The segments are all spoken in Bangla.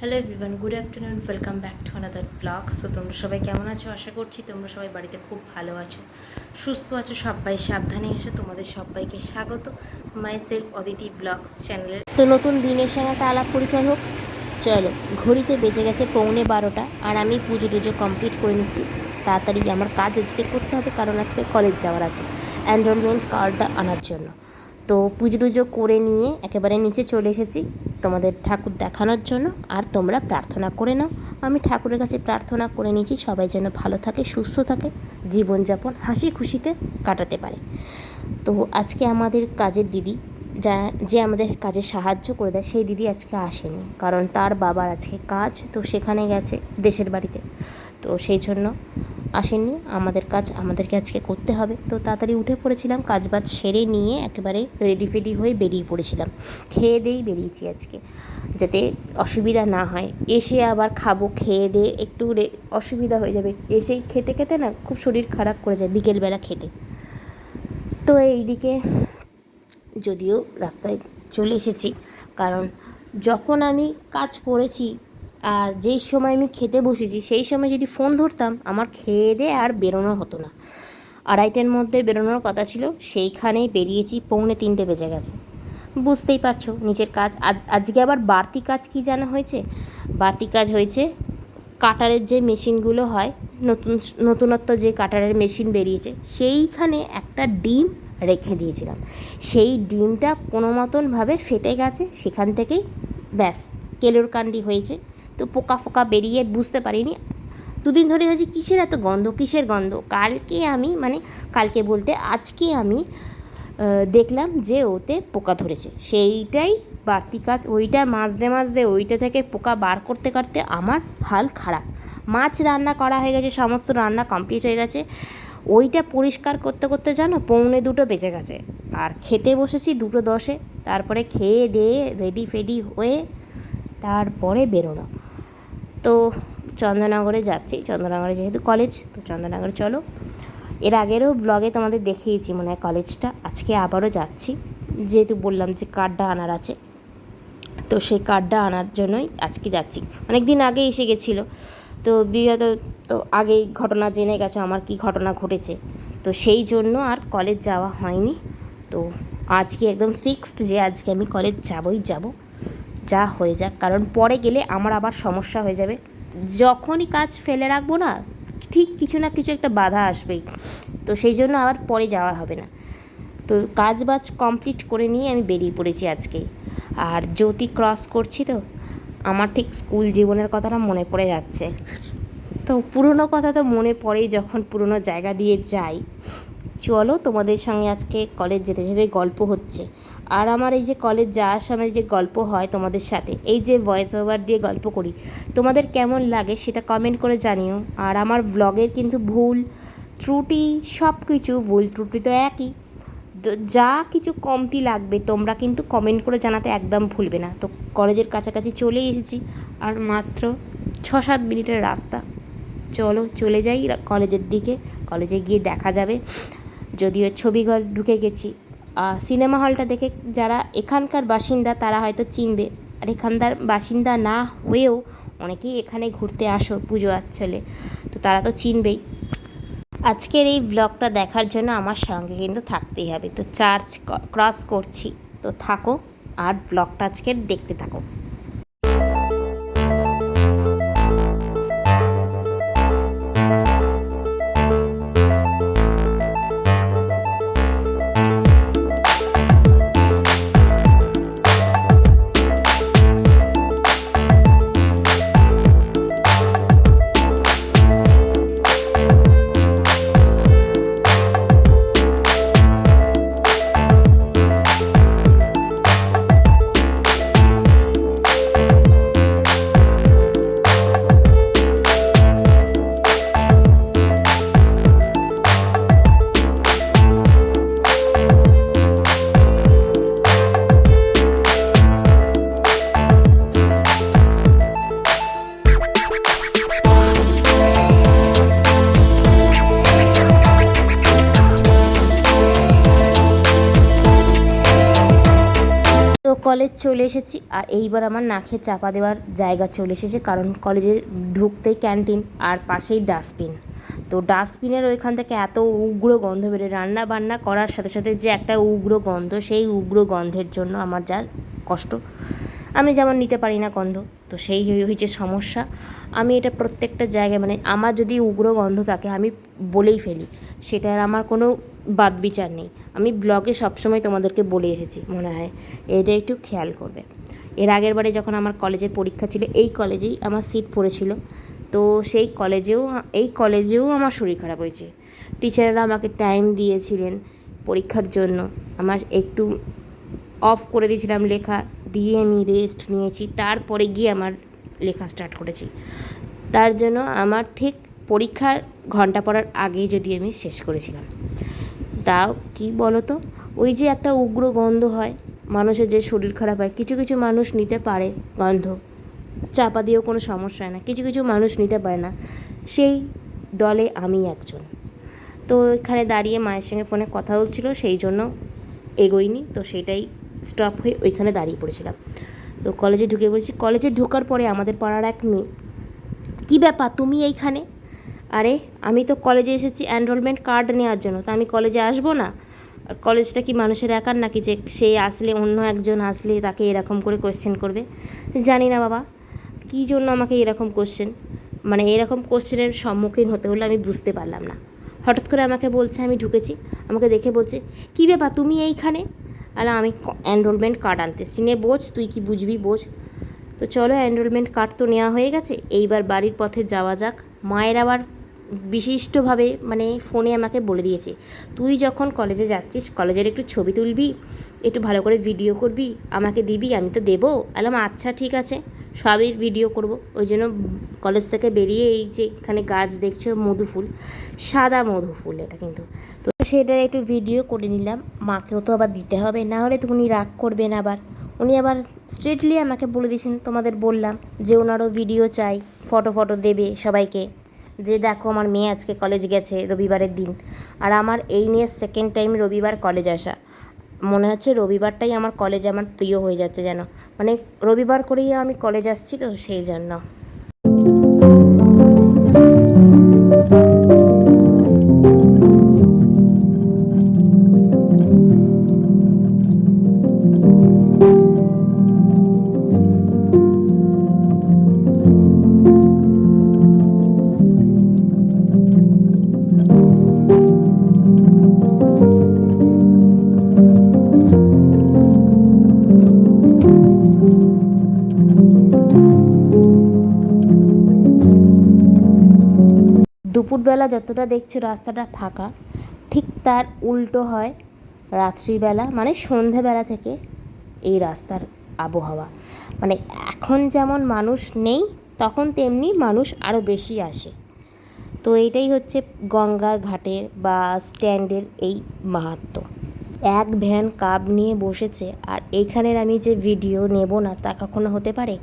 Hello everyone good afternoon welcome back to another blogs তো তোমরা সবাই কেমন আছো? আশা করছি তোমরা সবাই বাড়িতে খুব ভালো আছো, সুস্থ আছো, সবাই সাবধানে এসো। তোমাদের সবাইকে স্বাগত মাই সেলফ অদিতি ব্লগস চ্যানেলের তো নতুন দিনের সঙ্গে একটা আলাপ পরিচয় হোক, চলো, ঘড়িতে বেজে গেছে পৌনে বারোটা, আর আমি পুজো টুজো কমপ্লিট করে নিচ্ছি। তাড়াতাড়ি আমার কাজ আজকে করতে হবে, কারণ আজকে কলেজ যাওয়ার আছে। এনরোলমেন্ট কার্ডটা আনার জন্য। তো পুজো টুজো করে নিয়ে একেবারে নিচে চলে এসেছি তোমাদের ঠাকুর দেখানোর জন্য। আর তোমরা প্রার্থনা করে নাও। আমি ঠাকুরের কাছে প্রার্থনা করে নিয়েছি, সবাই যেন ভালো থাকে, সুস্থ থাকে, জীবনযাপন হাসি খুশিতে কাটাতে পারে। তো আজকে আমাদের কাজের দিদি, যা, যে আমাদের কাজে সাহায্য করে দেয়, সেই দিদি আজকে আসেনি। কারণ তার বাবার আজকে কাজ, তো সেখানে গেছে দেশের বাড়িতে। তো সেই জন্য আসেননি আমাদের কাজ, আমাদেরকে আজকে করতে হবে। তো তাড়াতাড়ি উঠে পড়েছিলাম কাজ বাজ সেরে নিয়ে একেবারে রেডি ফেডি হয়ে বেরিয়ে পড়েছিলাম। খেয়ে দিয়েই বেরিয়েছি আজকে, যাতে অসুবিধা না হয়। এসে আবার খাব, খেয়ে দিয়ে একটু অসুবিধা হয়ে যাবে। এসেই খেতে খেতে না খুব শরীর খারাপ করে যায়, বিকেলবেলা খেতে। তো এইদিকে যদিও রাস্তায় চলে এসেছি, কারণ যখন আমি কাজ করেছি আর যেই সময় আমি খেতে বসেছি, সেই সময় যদি ফোন ধরতাম, আমার খেয়ে দিয়ে আর বেরোনো হতো না। আড়াইটের মধ্যে বেরোনোর কথা ছিল, সেইখানেই বেরিয়েছি, পৌনে তিনটে বেজে গেছে। বুঝতেই পারছ, নিজের কাজ, আজ- আজকে আবার বাড়তি কাজ কি জানা হয়েছে? বাড়তি কাজ হয়েছে, কাটারের যে মেশিনগুলো হয়, নতুন, নতুনত্ব যে কাটারের মেশিন বেরিয়েছে, সেইখানে একটা ডিম রেখে দিয়েছিলাম। সেই ডিমটা কোনো মতনভাবে ফেটে গেছে, সেখান থেকেই ব্যাস কেলোর কান্ডি হয়েছে। তো পোকা ফোকা বেরিয়ে বুঝতে পারিনি। দুদিন ধরে হয়েছে, কিসের এত গন্ধ, কিসের গন্ধ? কালকে আমি মানে কালকে বলতে আজকে আমি দেখলাম যে ওতে পোকা ধরেছে। সেইটাই বাড়তি কাজ, ওইটা মাজতে মাজতে, ওইটা থেকে পোকা বার করতে করতে আমার হাল খারাপ। মাছ রান্না করা হয়ে গেছে, সমস্ত রান্না কমপ্লিট হয়ে গেছে। ওইটা পরিষ্কার করতে করতে জানো, পৌনে দুটো বেজে গেছে। আর খেতে বসেছি দুটো দশে, তারপরে খেয়ে দিয়ে রেডি ফেডি হয়ে তারপরে বেরোনো। তো চন্দ্রনগরে যাচ্ছি। চন্দ্রনগরে যেহেতু কলেজ তো চন্দননগরে চলো। এর আগেরও ব্লগে তোমাদের দেখিয়েছি মনে হয় কলেজটা আজকে আবারও যাচ্ছি। যেহেতু বললাম যে কার্ডটা আনার আছে, তো সেই কার্ডটা আনার জন্যই আজকে যাচ্ছি। অনেক দিন আগে এসে গেছিল। তো বিগত, তো আগেই ঘটনা জেনে গেছো আমার কি ঘটনা ঘটেছে। তো সেই জন্য আর কলেজ যাওয়া হয়নি। তো আজকে একদম ফিক্সড যে আজকে আমি কলেজ যাবই যাব। যা হয়ে যাক, কারণ পরে গেলে আমার আবার সমস্যা হয়ে যাবে। যখনই কাজ ফেলে রাখব না, ঠিক কিছু না কিছু একটা বাধা আসবেই। তো সেই জন্য আবার পরে যাওয়া হবে না। তো কাজ বাজ কমপ্লিট করে নিয়ে আমি বেরিয়ে পড়েছি আজকে। আর জ্যোতি ক্রস করছি তো, আমার ঠিক স্কুল জীবনের কথাটা মনে পড়ে যাচ্ছে। তো পুরনো কথা তো মনে পড়েই যখন পুরনো জায়গা দিয়ে যাই। চলো তোমাদের সঙ্গে আজকে কলেজ যেতে যেতে গল্প হচ্ছে। আর আমার এই যে কলেজ যাওয়ার সময় যে গল্প হয় তোমাদের সাথে, এই যে ভয়েস ওভার দিয়ে গল্প করি, তোমাদের কেমন লাগে সেটা কমেন্ট করে জানিও। আর আমার ব্লগের কিন্তু ভুল, ত্রুটি সব কিছু ভুল ত্রুটি তো একই। যা কিছু কমতি লাগবে, তোমরা কিন্তু কমেন্ট করে জানাতে একদম ভুলবে না। তো কলেজের কাছাকাছি চলে এসেছি, আর মাত্র ছ সাত মিনিটের রাস্তা। চলো, চলে যাই কলেজের দিকে, কলেজে গিয়ে দেখা যাবে। যদিও ছবিঘর ঢুকে গেছি। সিনেমা হলটা দেখে যারা এখানকার বাসিন্দা, তারা হয়তো চিনবে। আর এখানকার বাসিন্দা না হয়েও অনেকেই এখানে ঘুরতে আসো পুজো আচ্ছলে। তো তারা তো চিনবেই। আজকের এই ব্লগটা দেখার জন্য আমার সঙ্গে কিন্তু থাকতেই হবে। তো চার্চ ক্রস করছি। তো থাকো আর ব্লগটা আজকে দেখতে থাকো। কলেজ চলে এসেছি আর এইবার আমার নাকে চাপা দেওয়ার জায়গা চলে এসেছে, কারণ কলেজে ঢুকতেই ক্যান্টিন আর পাশেই ডাস্টবিন। তো ডাস্টবিনের ওইখান থেকে এত উগ্র গন্ধ বেরোয়। রান্না বান্না করার সাথে সাথে যে একটা উগ্র গন্ধ, সেই উগ্র গন্ধের জন্য আমার যা কষ্ট। আমি যেমন নিতে পারি না গন্ধ, তো সেই হয়েছে সমস্যা। আমি এটা প্রত্যেকটা জায়গায় মানে আমার যদি উগ্র গন্ধ থাকে, আমি বলেই ফেলি। সেটার আমার কোনো বাদ বিচার নেই। আমি ব্লগে সবসময় তোমাদেরকে বলে এসেছি, মনে হয়। এটা একটু খেয়াল করবে। এর আগের বারে যখন আমার কলেজের পরীক্ষা ছিল, এই কলেজেই আমার সিট পড়েছিল। তো সেই কলেজেও, এই কলেজেও আমার শরীর খারাপ হয়েছে। টিচাররা আমাকে টাইম দিয়েছিলেন পরীক্ষার জন্য। আমার একটু অফ করে দিয়েছিলাম লেখা। দিয়ে আমি রেস্ট নিয়েছি। তারপরে গিয়ে আমার লেখা স্টার্ট করেছি। তার জন্য আমার ঠিক পরীক্ষার ঘণ্টা পড়ার আগেই যদি আমি শেষ করেছিলাম। তাও কি বলো তো ওই যে একটা উগ্র গন্ধ হয়, মানুষের যে শরীর খারাপ হয়, কিছু কিছু মানুষ নিতে পারে গন্ধ। চাপা দিয়েও কোনো সমস্যা হয় না, কিছু কিছু মানুষ নিতে পারে না। সেই দলে আমি একজন। তো এখানে দাঁড়িয়ে মায়ের সঙ্গে ফোনে কথা হচ্ছিল, সেই জন্য এগোইনি তো সেটাই স্টপ হয়ে ওইখানে দাঁড়িয়ে পড়েছিলাম। তো কলেজে ঢুকে পড়েছি। কলেজে ঢোকার পরে আমাদের পাড়ার এক মেয়ে, কী ব্যাপার? তুমি এইখানে? আরে, আমি তো কলেজে এসেছি এনরোলমেন্ট কার্ড নেওয়ার জন্য, তো আমি কলেজে আসব না? আর কলেজটা কি মানুষের একার নাকি যে সে আসলে অন্য একজন আসলে তাকে এরকম করে কোয়েশ্চেন করবে? জানি না বাবা, কী জন্য আমাকে এরকম কোশ্চেন মানে এরকম কোশ্চেনের সম্মুখীন হতে হলে আমি বুঝতে পারলাম না। হঠাৎ করে আমাকে বলছে, আমি ঢুকেছি, আমাকে দেখে বলছে, কী ব্যাপার, তুমি এইখানে? আর, আমি এনরোলমেন্ট কার্ড আনতে নে, বোঝ, তুই কি বুঝবি, বোঝ। তো চলো এনরোলমেন্ট কার্ড তো নেওয়া হয়ে গেছে, এইবার বাড়ির পথে যাওয়া যাক। মায়ের আবার বিশিষ্টভাবে মানে ফোনে আমাকে বলে দিয়েছে, তুই যখন কলেজে যাচ্ছিস, কলেজের একটু ছবি তুলবি, একটু ভালো করে ভিডিও করবি, আমাকে দিবি, আমি তো দেবো। আলাম আচ্ছা ঠিক আছে, সবই ভিডিও করব। ওই জন্য কলেজ থেকে বেরিয়ে এই যে এখানে গাছ দেখছ, মধু ফুল, সাদা মধু ফুল এটা কিন্তু। তো সেটার একটু ভিডিও করে নিলাম, মাকেও তো আবার দিতে হবে, না হলে তো উনি রাগ করবেন আবার। উনি আবার স্ট্রেটলি আমাকে বলে দিয়েছেন, তোমাদের বললাম যে ওনারও ভিডিও চাই, ফটো ফটো দেবে সবাইকে। যে দেখো আমার মেয়ে আজকে কলেজ গেছে রবিবারের দিন। আর আমার এই নিয়ে সেকেন্ড টাইম রবিবার কলেজ আসা। মনে হচ্ছে রবিবারটাই আমার কলেজ আমার প্রিয় হয়ে যাচ্ছে যেন। মানে রবিবার করেই আমি কলেজ আসছি তো সেই জন্য। দুপুরবেলা যতটা দেখছি রাস্তাটা ফাঁকা, ঠিক তার উল্টো হয় রাত্রিবেলা মানে সন্ধেবেলা থেকে এই রাস্তার আবহাওয়া। মানে এখন যেমন মানুষ নেই, তখন তেমনি মানুষ আরও বেশি আসে। তো এইটাই হচ্ছে গঙ্গার ঘাটের বা স্ট্যান্ডের এই মাহাত্ম্য এক ভ্যান কাপ নিয়ে বসেছে, আর এইখানের আমি যে ভিডিও নেব না, তা কখনো হতে পারে?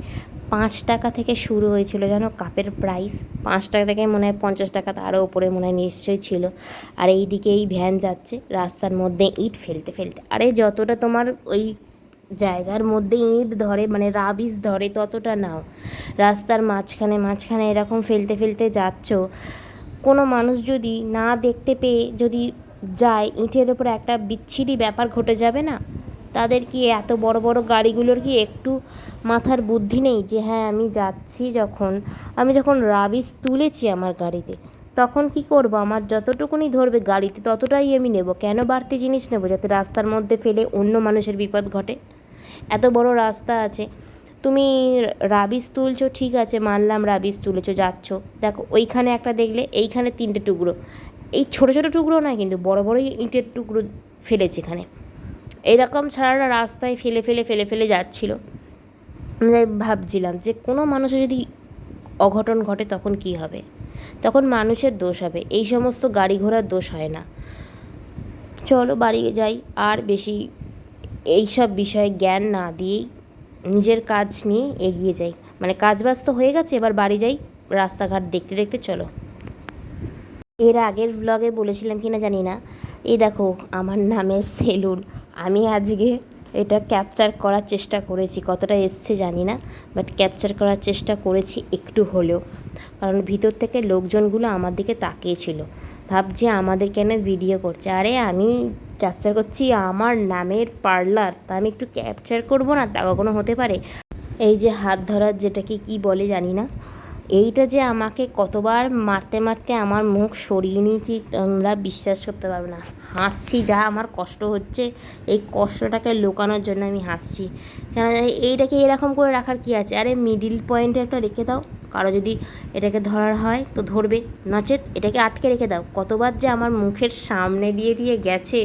পাঁচ টাকা থেকে শুরু হয়েছিল যেন কাপের প্রাইস পাঁচ টাকা থেকে মনে হয় পঞ্চাশ টাকা তারও উপরে মনে হয় নিশ্চয়ই ছিল। আর এই দিকে এই ভ্যান যাচ্ছে, রাস্তার মধ্যে ইট ফেলতে ফেলতে। আরে যতটা তোমার ওই জায়গার মধ্যে ইট ধরে মানে রাবিস ধরে, ততটা নাও। রাস্তার মাঝখানে মাঝখানে এরকম ফেলতে ফেলতে যাচ্ছ। কোনো মানুষ যদি না দেখতে পেয়ে যদি যায়, ইটের ওপরে একটা বিচ্ছিরি ব্যাপার ঘটে যাবে না? তাদের কি এত বড় বড় গাড়িগুলোর কি একটু মাথার বুদ্ধি নেই যে হ্যাঁ আমি যাচ্ছি যখন। আমি যখন রাবিস তুলেছি আমার গাড়িতে, তখন কি করব? আমার যতটুকুনি ধরবে গাড়িতে, ততটাই আমি নেব। কেন বাড়তি জিনিস নেব? যাতে রাস্তার মধ্যে ফেলে অন্য মানুষের বিপদ ঘটে। এত বড় রাস্তা আছে। তুমি রাবিস তুলছো, ঠিক আছে, মানলাম রাবিস তুলেছো, যাচ্ছ। দেখো, ওইখানে একটা দেখলে, এইখানে তিনটে টুকরো। এই ছোটো ছোটো টুকরো নয় কিন্তু বড় বড়ই ইটের টুকরো ফেলেছে এখানে। এরকম ছাড়া রাস্তায় ফেলে ফেলে ফেলে ফেলে যাচ্ছিল। আমি ভাবছিলাম যে কোনো মানুষের যদি অঘটন ঘটে তখন কি হবে? তখন মানুষের দোষ হবে। এই সমস্ত গাড়ি ঘোড়ার দোষ হয় না। চলো বাড়ি যাই, আর বেশি এইসব বিষয়ে জ্ঞান না দিয়েই নিজের কাজ নিয়ে এগিয়ে যাই। মানে কাজ বাজ তো হয়ে গেছে, এবার বাড়ি যাই। রাস্তাঘাট দেখতে দেখতে চলো। এর আগের ব্লগে বলেছিলাম কি না জানি না। এই দেখো, আমার নামে সেলুন আমি আজকে এটা ক্যাপচার করার চেষ্টা করেছি, কতটা এসছে জানি না বাট ক্যাপচার করার চেষ্টা করেছি একটু হলেও। কারণ ভিতর থেকে লোকজনগুলো আমার দিকে তাকিয়েছিল ভাবছে আমাদের কেন ভিডিও করছে? আরে আমি ক্যাপচার করছি আমার নামের পার্লার তা আমি একটু ক্যাপচার করব না, তা কখনো হতে পারে? এই যে হাত ধরার যেটাকে কি বলে জানি না। এইটা যে আমাকে কতবার মারতে মারতে আমার মুখ সরিয়ে নিয়েছি, তোমরা বিশ্বাস করতে পারবে না। হাসছি, যা আমার কষ্ট হচ্ছে, এই কষ্টটাকে লুকানোর জন্য আমি হাসছি। কেন, এইটাকে এরকম করে রাখার কি আছে? আরে মিডিল পয়েন্টে একটা রেখে দাও। কারও যদি এটাকে ধরার হয় তো ধরবে। নচেত এটাকে আটকে রেখে দাও। কতবার যে আমার মুখের সামনে দিয়ে দিয়ে গেছে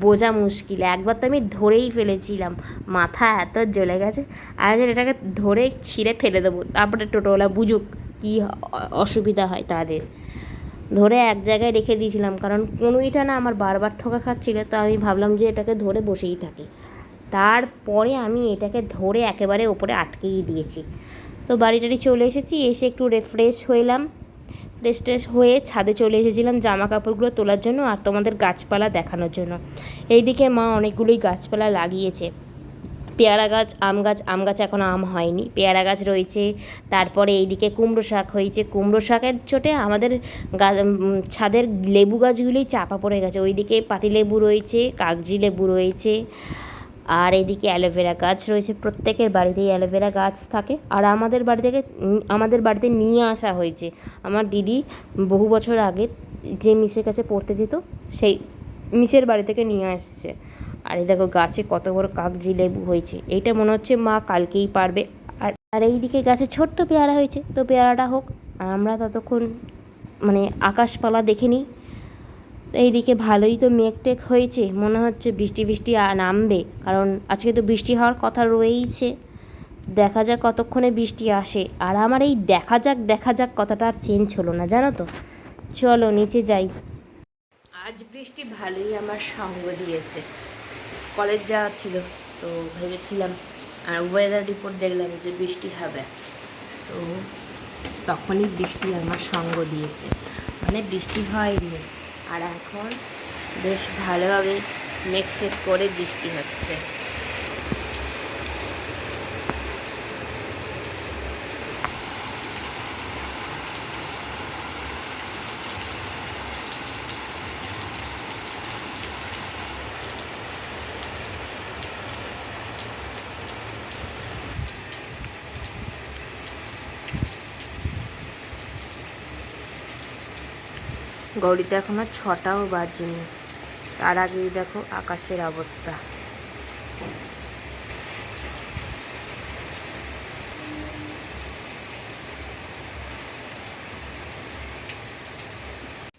বোঝা মুশকিল। একবার তো আমি ধরেই ফেলেছিলাম। মাথা এত জ্বলে গেছে। আর এটাকে ধরে ছিঁড়ে ফেলে দেবো। তারপরে টোটোওয়ালা বুঝুক কী অসুবিধা হয় তাদের। ধরে এক জায়গায় রেখে দিয়েছিলাম। কারণ কোনোইটা না আমার বারবার ঠোকা খাচ্ছিলো। তো আমি ভাবলাম যে এটাকে ধরে বসেই থাকি। তারপরে আমি এটাকে ধরে একেবারে ওপরে আটকেই দিয়েছি। তো বাড়ি টাড়ি চলে এসেছি, এসে একটু রিফ্রেশ হইলাম। ফ্রেশ ট্রেশ হয়ে ছাদে চলে এসেছিলাম জামা কাপড়গুলো তোলার জন্য আর তোমাদের গাছপালা দেখানোর জন্য। এইদিকে মা অনেকগুলোই গাছপালা লাগিয়েছে। পেয়ারা গাছ, আম গাছ আম গাছ এখন আম হয়নি। পেয়ারা গাছ রয়েছে, তারপরে এইদিকে কুমড়ো শাক হয়েছে। কুমড়ো শাকের চোটে আমাদের ছাদের লেবু গাছগুলোই চাপা পড়ে গেছে। ওইদিকে পাতিলেবু রয়েছে, কাগজি লেবু রয়েছে। আর এদিকে অ্যালোভেরা গাছ রয়েছে। প্রত্যেকের বাড়িতেই অ্যালোভেরা গাছ থাকে। আর আমাদের বাড়ি থেকে আমাদের বাড়িতে নিয়ে আসা হয়েছে। আমার দিদি বহু বছর আগে যে মিসের কাছে পড়তে যেত, সেই মিসের বাড়ি থেকে নিয়ে আসছে। আর এই দেখো, গাছে কত বড় কাগজি লেবু হয়েছে। এইটা মনে হচ্ছে মা কালকেই পারবে। আর আর এইদিকে গাছে ছোট্ট পেয়ারা হয়েছে। তো পেয়ারাটা হোক, আর আমরা ততক্ষণ মানে আকাশপালা দেখে নিই। এইদিকে ভালোই তো মেঘ টেক হয়েছে, মনে হচ্ছে বৃষ্টি বৃষ্টি নামবে, কারণ আজকে তো বৃষ্টি হওয়ার কথা রয়েইছে। দেখা যাক কতক্ষণে বৃষ্টি আসে, আর আমার এই দেখা যাক দেখা যাক কথাটা আর চেঞ্জ হলো না, জানো তো? চলো নিচে যাই। আজ বৃষ্টি ভালোই আমার সঙ্গ দিয়েছে। কলেজ যাওয়া ছিল, তো ভেবেছিলাম, আর ওয়েদার রিপোর্ট দেখলাম যে বৃষ্টি হবে। তো তখনই বৃষ্টি আমার সঙ্গ দিয়েছে। মানে বৃষ্টি হয়নি। আর এখন বেশ ভালোভাবে মেঘ করে বৃষ্টি হচ্ছে। গৌরীতে এখনও ছটাও বাজেনি। তার আগেই দেখো আকাশের অবস্থা।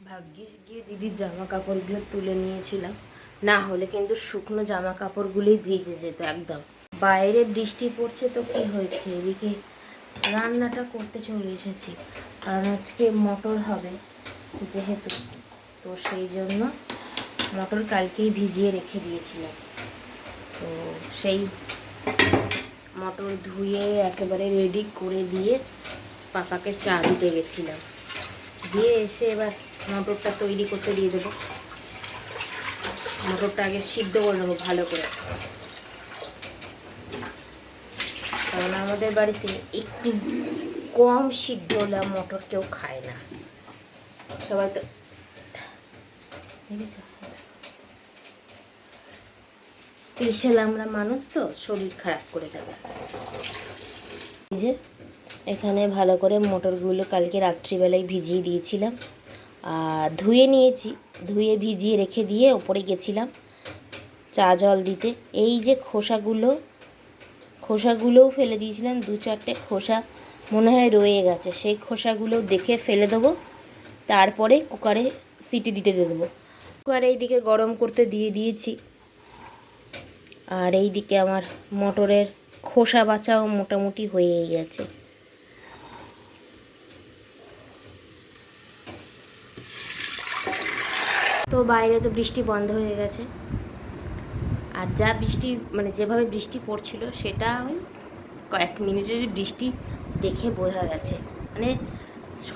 ভাগ্যিস গিয়ে দিদির জামা কাপড়গুলো তুলে নিয়েছিলাম। না হলে কিন্তু শুকনো জামা কাপড়গুলোই ভিজে যেত একদম। বাইরে বৃষ্টি পড়ছে তো কি হয়েছে? এদিকে রান্নাটা করতে চলে এসেছি। কারণ আজকে মটর হবে। যেহেতু। তো সেই জন্য মটর কালকেই ভিজিয়ে রেখে দিয়েছিলাম। তো সেই মটর ধুয়ে একেবারে রেডি করে দিয়ে পাপাকে চা দিতে গেছিলাম। দিয়ে এসে এবার মটরটা তৈরি করতে দিয়ে দেবো। মটরটা আগে সিদ্ধ করে নেব ভালো করে। কারণ আমাদের বাড়িতে একটু কম সিদ্ধ হলে মটর কেউ খায় না। সবাই তো স্পেশাল আমরা মানুষ তো, শরীর খারাপ করে যাবে। এই যে, এখানে ভালো করে মটরগুলো কালকে রাত্রিবেলায় ভিজিয়ে দিয়েছিলাম। আর ধুয়ে নিয়েছি, ধুয়ে ভিজিয়ে রেখে দিয়ে ওপরে গেছিলাম চা জল দিতে। এই যে খোসাগুলো, খোসাগুলোও ফেলে দিয়েছিলাম, দু চারটে খোসা মনে হয় রয়ে গেছে। সেই খোসাগুলো দেখে ফেলে দেবো। তারপরে কুকারে সিটি দিতে দেবো। কুকারে এইদিকে গরম করতে দিয়ে দিয়েছি। আর এই দিকে আমার মটরের খোসা বাঁচাও মোটামুটি হয়েই গেছে। তো বাইরে তো বৃষ্টি বন্ধ হয়ে গেছে। আর যা বৃষ্টি মানে যেভাবে বৃষ্টি পড়ছিল সেটা ওই কয়েক মিনিটের বৃষ্টি দেখে বোঝা গেছে। মানে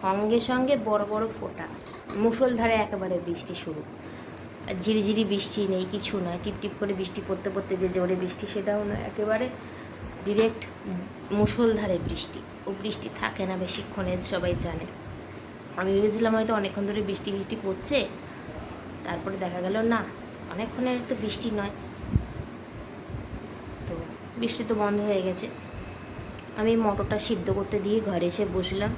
সঙ্গে সঙ্গে বড় বড় ফোঁটা। মুষলধারে একেবারে বৃষ্টি শুরু। ঝিরিঝিরি বৃষ্টি নেই, কিছু নয়। টিপ টিপ করে বৃষ্টি পড়তে পড়তে যে জোরে বৃষ্টি, সেটাও নয়। একেবারে ডিরেক্ট মুষলধারে বৃষ্টি। ও বৃষ্টি থাকে না বেশিক্ষণে সবাই জানে। আমি ভেবেছিলাম হয়তো অনেকক্ষণ ধরে বৃষ্টি বৃষ্টি পড়ছে। তারপরে দেখা গেল, না, অনেকক্ষণের তো বৃষ্টি নয়। তো বৃষ্টি তো বন্ধ হয়ে গেছে। আমি মটরটা সিদ্ধ করতে দিয়ে ঘরে এসে বসলাম।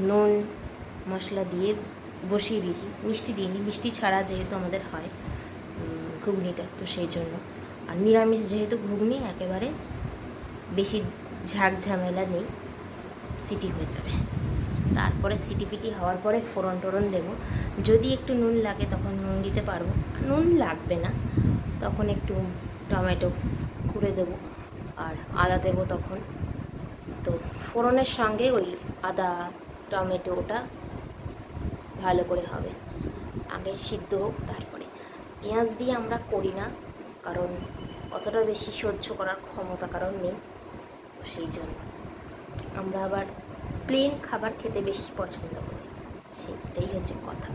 নুন, মশলা দিয়ে বসিয়ে দিয়েছি। মিষ্টি দিইনি, মিষ্টি ছাড়া যেহেতু আমাদের হয় ঘুগনিটা, তো সেই জন্য। আর নিরামিষ যেহেতু ঘুগনি, একেবারে বেশি ঝাঁক ঝামেলা নেই, সিটি হয়ে যাবে। তারপরে সিটি পিটি হওয়ার পরে ফোড়ন টোড়ন দেবো। যদি একটু নুন লাগে তখন নুন দিতে পারব। নুন লাগবে না, তখন একটু টমেটো কুড়ে দেবো। আর আদা দেবো তখন। তো ফোড়নের সঙ্গে ওই আদা টমেটো ওটা ভালো করে হবে। আগে সিদ্ধ হোক তারপরে। পেঁয়াজ দিয়ে আমরা করি না, কারণ অতটা বেশি সহ্য করার ক্ষমতা কারণ নেই সেই জন্য। আমরা আবার প্লেন খাবার খেতে বেশি পছন্দ করি সেইটাই হচ্ছে কথা।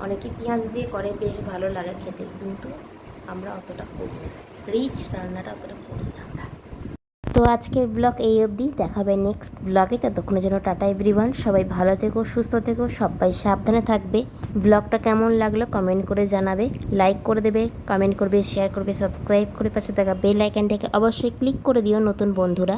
অনেকে পেঁয়াজ দিয়ে করে, বেশ ভালো লাগে খেতে, কিন্তু আমরা অতটা করি না। রিচ রান্নাটা অতটা করি না। তো আজকের ব্লগ এই অবধি। দেখাবে নেক্সট ব্লগে ততক্ষণের জন্য টাটা এভরিওয়ান সবাই ভালো থেকো, সুস্থ থেকো, সবাই সাবধানে থাকবে। ব্লগটা কেমন লাগল কমেন্ট করে জানাবে। লাইক করে দেবে কমেন্ট করবে শেয়ার করবে সাবস্ক্রাইব করে পাশে থাকা বেল অবশ্যই ক্লিক করে দিও নতুন বন্ধুরা।